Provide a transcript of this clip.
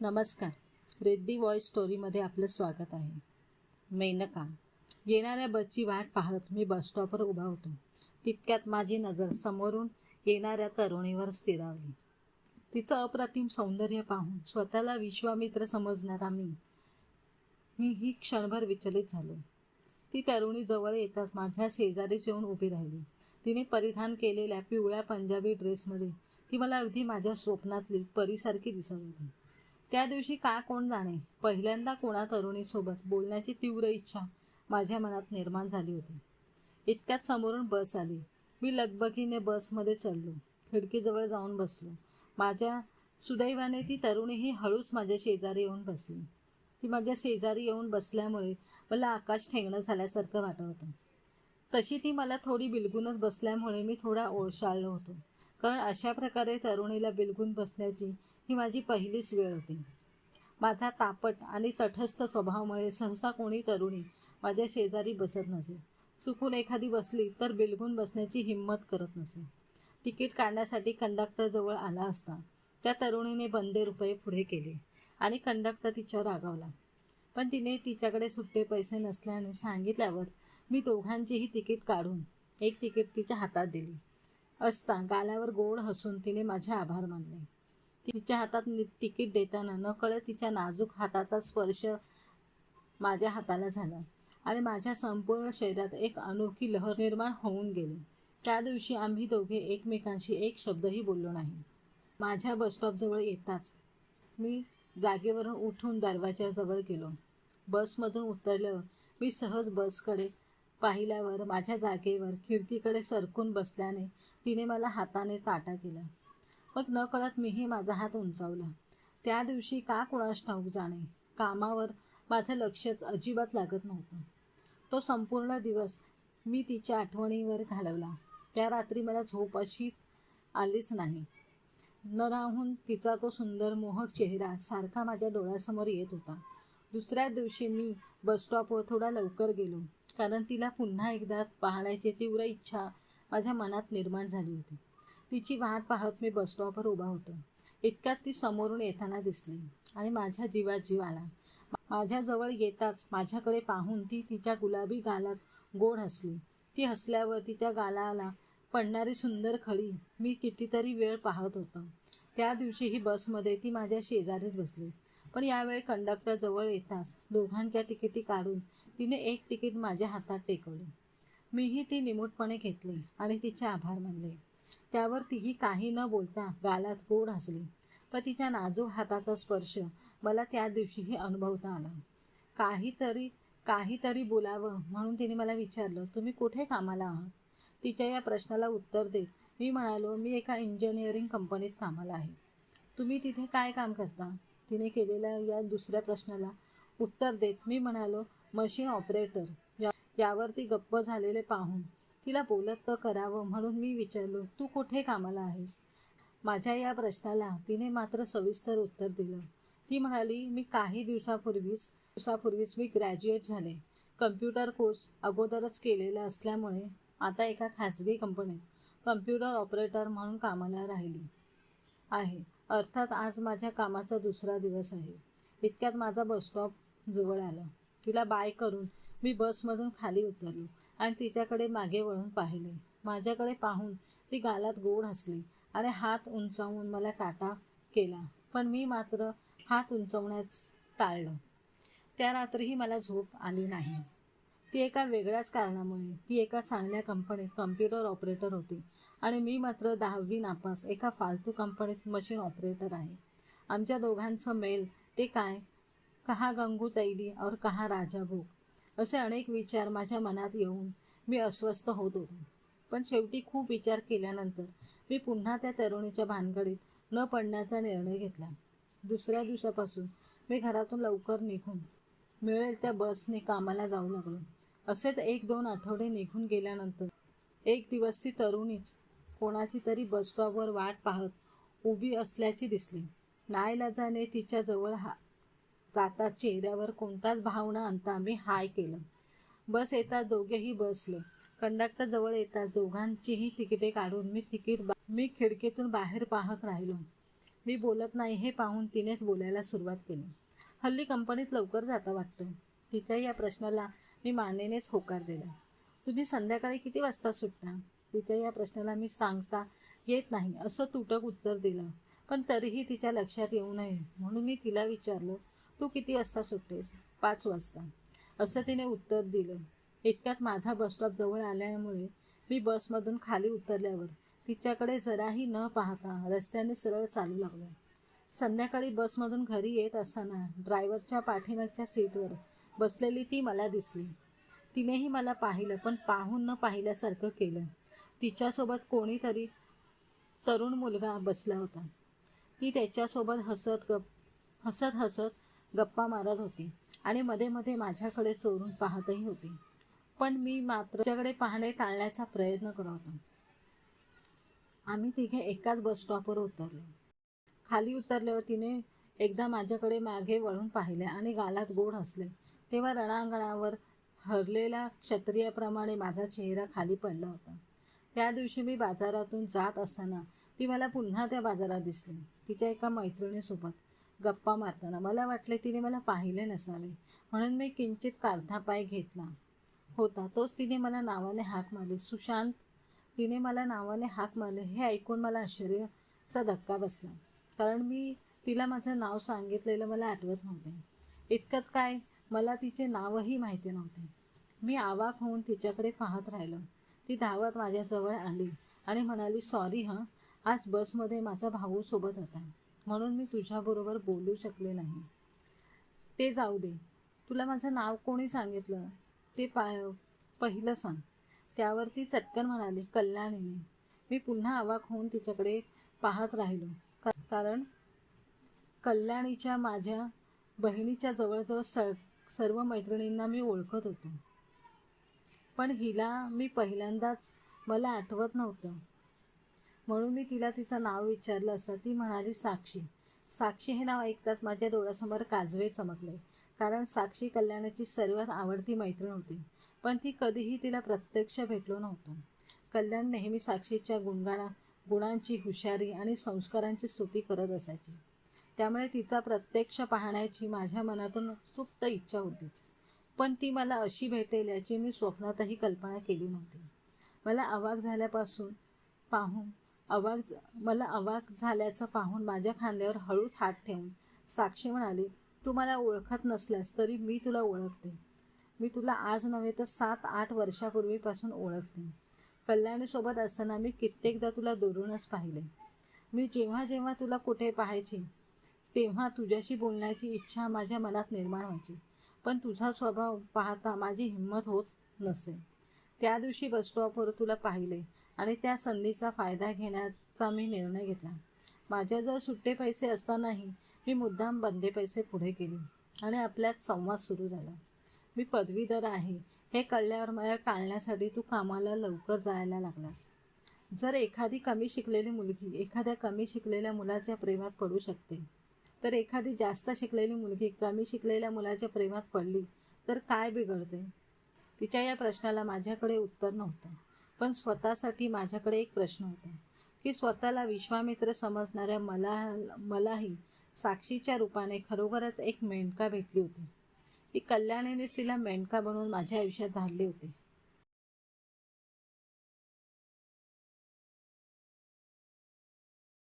नमस्कार. रेद्दी व्हॉइस स्टोरीमध्ये आपलं स्वागत आहे. मेनका. येणाऱ्या बसची वाट पाहत मी बसस्टॉपवर उभा होतो. तितक्यात माझी नजर समोरून येणाऱ्या तरुणीवर स्थिरावली. तिचं अप्रतिम सौंदर्य पाहून स्वतःला विश्वामित्र समजणारा मी मी ही क्षणभर विचलित झालो. ती तरुणी जवळ येताच माझ्या शेजारीच येऊन उभी राहिली. तिने परिधान केलेल्या पिवळ्या पंजाबी ड्रेसमध्ये ती मला अगदी माझ्या स्वप्नातली परीसारखी दिसत होती. त्या दिवशी का कोण जाणे? पहिल्यांदा कोणा तरुणीसोबत बोलण्याची तीव्र इच्छा माझ्या मनात निर्माण झाली होती. इतक्यात समोरून बस आली. मी लगबगीने बसमध्ये चढलो. खिडकीजवळ जाऊन बसलो. माझ्या सुदैवाने ती तरुणीही हळूच माझ्या शेजारी येऊन बसली. ती माझ्या शेजारी येऊन बसल्यामुळे मला आकाश ठेंगणं झाल्यासारखं वाटत होतं. तशी ती मला थोडी बिलगूनच बसल्यामुळे मी थोडा ओळशाळलो होतो. कारण अशा प्रकारे तरुणीला बिलगून बसण्याची ही माझी पहिलीच वेळ होती. माझा तापट आणि तटस्थ स्वभावामुळे सहसा कोणी तरुणी माझ्या शेजारी बसत नसे. चुकून एखादी बसली तर बिलगून बसण्याची हिंमत करत नसे. तिकीट काढण्यासाठी कंडक्टरजवळ आला असता त्या तरुणीने बंदे रुपये पुढे केले आणि कंडक्टर तिच्यावर रागावला. पण तिने तिच्याकडे सुट्टे पैसे नसल्याने सांगितल्यावर मी दोघांचीही तिकीट काढून एक तिकीट तिच्या हातात दिली. असता गालावर गोड हसून तिने माझे आभार मानले. तिच्या हातात तिकीट देताना नकळत तिच्या नाजूक हाताचा स्पर्श माझ्या हाताला झाला आणि माझ्या संपूर्ण शरीरात एक अनोखी लहर निर्माण होऊन गेली. त्या दिवशी आम्ही दोघे एकमेकांशी एक शब्दही बोललो नाही. माझ्या बसस्टॉपजवळ येताच मी जागेवरून उठून दरवाजाजवळ गेलो. बसमधून उतरल्यावर मी सहज बसकडे पाहिल्यावर माझ्या जागेवर खिडकीकडे सरकून बसल्याने तिने मला हाताने ताटा केला. मग नकळत मीही माझा हात उंचावला. त्या दिवशी का कुणास ठाऊक जाणे? कामावर माझं लक्षच अजिबात लागत नव्हतं. तो संपूर्ण दिवस मी तिच्या आठवणीवर घालवला. त्या रात्री मला झोप अशीच आलीच नाही. न राहून तिचा तो सुंदर मोहक चेहरा सारखा माझ्या डोळ्यासमोर येत होता. दुसऱ्या दिवशी मी बसस्टॉपवर थोडा लवकर गेलो कारण तिला पुन्हा एकदा पाहण्याची तीव्र इच्छा माझ्या मनात निर्माण झाली होती. तिची वाट पाहत मी बसस्टॉपवर उभा होतो. इतक्यात ती समोरून येताना दिसली आणि माझ्या जीवात जीव आला. माझ्याजवळ येताच माझ्याकडे पाहून ती तिच्या गुलाबी गालात गोड हसली. ती हसल्यावर तिच्या गालाला पडणारी सुंदर खळी मी कितीतरी वेळ पाहत होतो. त्या दिवशीही बसमध्ये ती माझ्या शेजारीच बसली. पण यावेळी कंडक्टर जवळ येताच दोघांच्या तिकिटी काढून तिने एक तिकीट माझ्या हातात टेकवले. मीही ती निमूटपणे घेतली आणि तिचे आभार मानले. त्यावर तीही काही न बोलता गालात गोड हसली. पण तिच्या नाजूक हाताचा स्पर्श मला त्या दिवशीही अनुभवता आला. काहीतरी काहीतरी बोलावं म्हणून तिने मला विचारलं तुम्ही कुठे कामाला आहात? तिच्या या प्रश्नाला उत्तर देत मी म्हणालो मी एका इंजिनिअरिंग कंपनीत कामाला आहे. तुम्ही तिथे काय काम करता? तिने केलेल्या या दुसऱ्या प्रश्नाला उत्तर देत मी म्हणालो मशीन ऑपरेटर. या यावरती गप्प झालेले पाहून तिला बोलत तर करावं म्हणून मी विचारलो तू कुठे कामाला आहेस? माझ्या या प्रश्नाला तिने मात्र सविस्तर उत्तर दिलं. ती म्हणाली मी काही दिवसापूर्वीच दिवसापूर्वीच मी ग्रॅज्युएट झाले. कम्प्युटर कोर्स अगोदरच केलेला असल्यामुळे आता एका खाजगी कंपनीत कम्प्युटर ऑपरेटर म्हणून कामाला राहिली आहे. अर्थात आज माझ्या कामाचा दुसरा दिवस आहे. इतक्यात माझा बसस्टॉप जवळ आला. तिला बाय करून मी बसमधून खाली उतरलो. आणि तिच्याकडे मागे वळून पाहिले. माझ्याकडे पाहून ती गालात गोड हसली आणि हात उंचावून मला टाटा केला. पण मी मात्र हात उंचवण्यास टाळलं. त्या रात्रीही मला झोप आली नाही. ती एका वेगळ्याच कारणामुळे ती एका चांगल्या कंपनीत कम्प्युटर ऑपरेटर होती आणि मी मात्र दहावी नापास एका फालतू कंपनीत मशीन ऑपरेटर आहे. आमच्या दोघांचं मेल ते काय? कहा गंगू तैली और कहा राजा भोग? असे अनेक विचार माझ्या मनात येऊन मी अस्वस्थ होत होतो. पण शेवटी खूप विचार केल्यानंतर मी पुन्हा त्या तरुणीच्या भानगडीत न पडण्याचा निर्णय घेतला. दुसऱ्या दिवसापासून मी घरातून लवकर निघून मिळेल त्या बसने कामाला जाऊ लागलो. असेच एक दोन आठवडे निघून गेल्यानंतर एक दिवस ती तरुणीच कोणाची तरी बसस्टॉपवर वाट पाहत उभी असल्याची दिसली. नाईलाजाने तिच्याजवळ हा जाता चेहऱ्यावर कोणताच भावना आणता आम्ही हाय केलं. बस येताच दोघेही बसले. कंडक्टर जवळ येताच दोघांचीही तिकिटे काढून मी तिकीट बा- मी खिडकीतून बाहेर पाहत राहिलो. मी बोलत नाही हे पाहून तिनेच बोलायला सुरुवात केली. हल्ली कंपनीत लवकर जाता वाटतं. तिच्या या प्रश्नाला मी मानेनेच होकार दिला. तुम्ही संध्याकाळी किती वाजता सुटता? तिच्या या प्रश्नाला मी सांगता येत नाही असं तुटक उत्तर दिलं. पण तरीही तिच्या लक्षात येऊ नये म्हणून मी तिला विचारलं तू किती वाजता सुटतेस? पाच वाजता. असं तिने उत्तर दिलं. इतक्यात माझा बसस्टॉप जवळ आल्यामुळे मी बसमधून खाली उतरल्यावर तिच्याकडे जराही न पाहता रस्त्याने सरळ चालू लागलो. संध्याकाळी बसमधून घरी येत असताना ड्रायव्हरच्या पाठीमागच्या सीटवर बसलेली ती मला दिसली. तिनेही मला पाहिलं पण पाहून न पाहिल्यासारखं केलं. तिच्यासोबत कोणीतरी तरुण मुलगा बसला होता. ती त्याच्यासोबत हसत गप हसत हसत गप्पा मारत होती आणि मध्ये मध्ये माझ्याकडे चोरून पाहतही होती. पण मी मात्र तिच्याकडे पाहणे टाळण्याचा प्रयत्न करत होतो. आम्ही तिघे एकाच बसस्टॉपवर उतरलो. खाली उतरल्यावर तिने एकदा माझ्याकडे मागे वळून पाहिले आणि गालात गोड हसले. तेव्हा रणांगणावर हरलेल्या क्षत्रियाप्रमाणे माझा चेहरा खाली पडला होता. त्या दिवशी मी बाजारातून जात असताना ती मला पुन्हा त्या बाजारात दिसली. तिच्या एका मैत्रिणीसोबत. गप्पा मारताना. मला वाटले तिने मला पाहिले नसावे. म्हणून मी किंचित काढता पाय घेतला. होता. तोच तिने मला नावाने हाक मारली. सुशांत तिने मला नावाने हाक मारले. हे ऐकून मला आश्चर्याचा धक्का बसला. कारण मी तिला माझं नाव सांगितलेलं मला आठवत नव्हते. इतकंच काय? मला तिचे नावही माहिती नव्हते. मी आवाक होऊन तिच्याकडे पाहत राहिलो. ती धावत माझ्याजवळ आली आणि म्हणाली सॉरी हां. आज बसमध्ये माझा भाऊ सोबत होता. म्हणून मी तुझ्याबरोबर बोलू शकले नाही. ते जाऊ दे. तुला माझं नाव कोणी सांगितलं? ते पा पहिलं सांग. त्यावर ती चटकन म्हणाली कल्याणीने. मी पुन्हा अवाक होऊन तिच्याकडे पाहत राहिलो. कारण कल्याणीच्या माझ्या बहिणीच्या जवळजवळ स सर्व मैत्रिणींना मी ओळखत होतो. पण हिला मी पहिल्यांदाच मला आठवत नव्हतं. म्हणून मी तिला तिचं नाव विचारलं असं ती म्हणाली साक्षी. साक्षी हे नाव ऐकताच माझ्या डोळ्यासमोर काजवे चमकले कारण साक्षी कल्याणाची सर्वात आवडती मैत्रीण होती पण ती कधीही तिला प्रत्यक्ष भेटलो नव्हतो. कल्याण नेहमी साक्षीच्या गुणगाना गुणांची हुशारी आणि संस्कारांची स्तुती करत असायची. त्यामुळे तिचा प्रत्यक्ष पाहण्याची माझ्या मनातून सुप्त इच्छा होतीच. पण ती मला अशी भेटेल याची मी स्वप्नातही कल्पना केली नव्हती. मला अवाक झाल्यापासून पाहून अवाक मला अवाक झाल्याचं पाहून माझ्या खांद्यावर हळूच हात ठेवून साक्षी म्हणाली तू मला ओळखत नसल्यास तरी मी तुला ओळखते. मी तुला आज नव्हे तर सात आठ वर्षापूर्वीपासून ओळखते. कल्याणीसोबत असताना मी कित्येकदा तुला दुरूनच पाहिले. मी जेव्हा जेव्हा तुला कुठे पाहायची तेव्हा तुझ्याशी बोलण्याची इच्छा माझ्या मनात निर्माण व्हायची. पण तुझा स्वभाव पाहता माझी हिंमत होत नसे. त्या दिवशी बस स्टॉपवर तुला पाहिले. आणि त्या संधीचा फायदा घेण्याचा मी निर्णय घेतला. माझ्याजवळ सुट्टे पैसे असतानाही मी मुद्दाम बंदे पैसे पुढे केले आणि आपल्यात संवाद सुरू झाला. मी पदवीधर आहे. हे कळल्यावर मला टाळण्यासाठी तू कामाला लवकर जायला लागलास. जर एखादी कमी शिकलेली मुलगी एखाद्या कमी शिकलेल्या मुलाच्या प्रेमात पडू शकते. तर एखादी जास्त शिकलेली मुलगी कमी शिकलेल्या मुलाच्या प्रेमात पडली तर काय बिघडते? तिच्या या प्रश्नाला माझ्याकडे उत्तर नव्हतं. पण स्वतःसाठी माझ्याकडे एक प्रश्न होता की स्वतःला विश्वामित्र समजणाऱ्या मला मलाही साक्षीच्या रूपाने खरोखरच एक मेंढका भेटली होती. की कल्याणीने तिला मेंढका बनवून माझ्या आयुष्यात धाडले होते.